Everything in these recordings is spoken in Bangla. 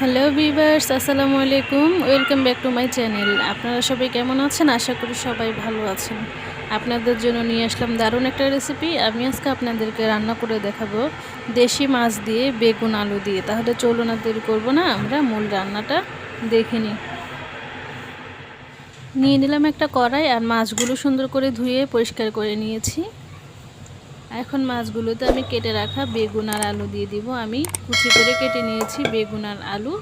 হ্যালো ভিভার্স আসসালামু আলাইকুম। Welcome back to my channel আপনারা সবাই কেমন আছেন? আশা করি সবাই ভালো আছেন। আপনাদের জন্য নিয়ে আসলাম দারুণ একটা রেসিপি আমি আজকে আপনাদেরকে রান্না করে দেখাবো দেশি মাছ দিয়ে বেগুন আলু দিয়ে। তাহলে চলুন আর দেরি করব না, আমরা মূল রান্নাটা দেখে নিই। নিয়ে নিলাম একটা কড়াই আর মাছগুলো সুন্দর করে ধুয়ে পরিষ্কার করে নিয়েছি। এখন মাছগুলোতে আমি কেটে রাখা বেগুন আর আলু দিয়ে দিব। আমি কুচি করে কেটে নিয়েছি বেগুন আর আলু।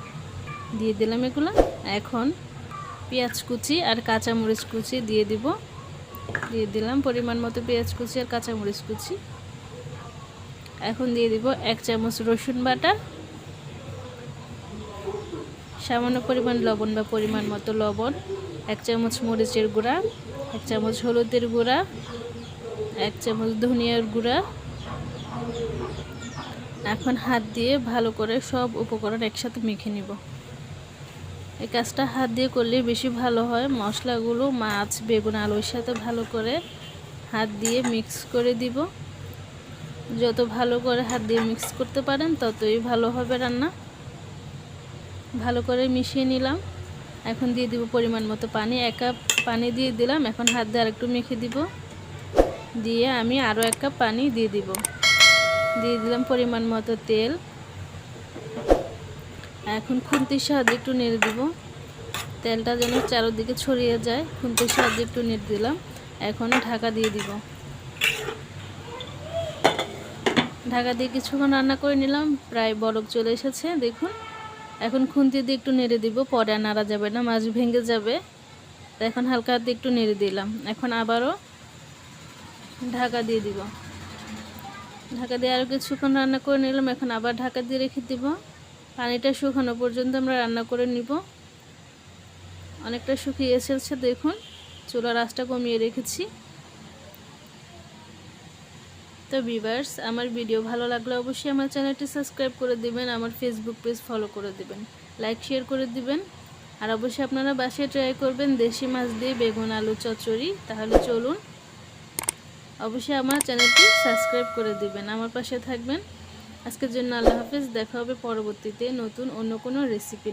দিয়ে দিলাম এগুলো। এখন পেঁয়াজ কুচি আর কাঁচামরিচ কুচি দিয়ে দিব। দিয়ে দিলাম পরিমাণ মতো পেঁয়াজ কুচি আর কাঁচামরিচ কুচি। এখন দিয়ে দিব এক চামচ রসুন বাটা। সামান্য পরিমাণ লবণ বা পরিমাণ মতো লবণ। এক চামচ মরিচের গুঁড়া। এক চামচ হলুদের গুঁড়া। এক চামচ ধনিয়ার গুঁড়া। এখন হাত দিয়ে ভালো করে সব উপকরণ একসাথে মেখে নিব। এই কাজটা হাত দিয়ে করলে বেশি ভালো হয়। মশলাগুলো, মাছ, বেগুন, আলুর সাথে ভালো করে হাত দিয়ে মিক্স করে দিব। যত ভালো করে হাত দিয়ে মিক্স করতে পারেন, ততই ভালো হবে রান্না। ভালো করে মিশিয়ে নিলাম। এখন দিয়ে দিব পরিমাণ মতো পানি। এক কাপ পানি দিয়ে দিলাম। এখন হাত দিয়ে আরেকটু মেখে দিব। দিয়ে আমি আরও এক কাপ পানি দিয়ে দিব। দিয়ে দিলাম পরিমাণ মতো তেল। এখন খুন্তির সাহায্যে একটু নেড়ে দিব। তেলটা যেন চারোদিকে ছড়িয়ে যায়, খুন্তির সাহায্যে একটু নেড়ে দিলাম। এখন ঢাকা দিয়ে দিব। ঢাকা দিয়ে কিছুক্ষণ রান্না করে নিলাম, প্রায় বরফ চলে এসেছে, দেখুন। এখন খুন্তি দিয়ে একটু নেড়ে দিব, পরে নাড়া যাবে না, মাছ ভেঙে যাবে। এখন হালকা হাতে একটু নেড়ে দিলাম। এখন আবারও ঢাকা দিয়ে দিব। ঢাকা দিয়ে আরও কিছুক্ষণ রান্না করে নিলাম। এখন আবার ঢাকা দিয়ে রেখে দিব। পানিটা শুকানো পর্যন্ত আমরা রান্না করে নিব। অনেকটা শুকিয়ে এসেছে, দেখুন। চুলার আঁচটা কমিয়ে রেখেছি। তো ভিভার্স আমার ভিডিও ভালো লাগলে অবশ্যই আমার চ্যানেলটি সাবস্ক্রাইব করে দিবেন, আমার ফেসবুক পেজ ফলো করে দিবেন লাইক শেয়ার করে দিবেন। আর অবশ্যই আপনারা বাসায় ট্রাই করবেন দেশি মাছ দিয়ে বেগুন, আলু, চচ্চড়ি। তাহলে চলুন অবশ্যই আমার চ্যানেলটি সাবস্ক্রাইব করে দিবেন, আমার পাশে থাকবেন। আজকের জন্য আল্লাহ হাফেজ, দেখা হবে পরবর্তীতে নতুন অন্য কোনো রেসিপি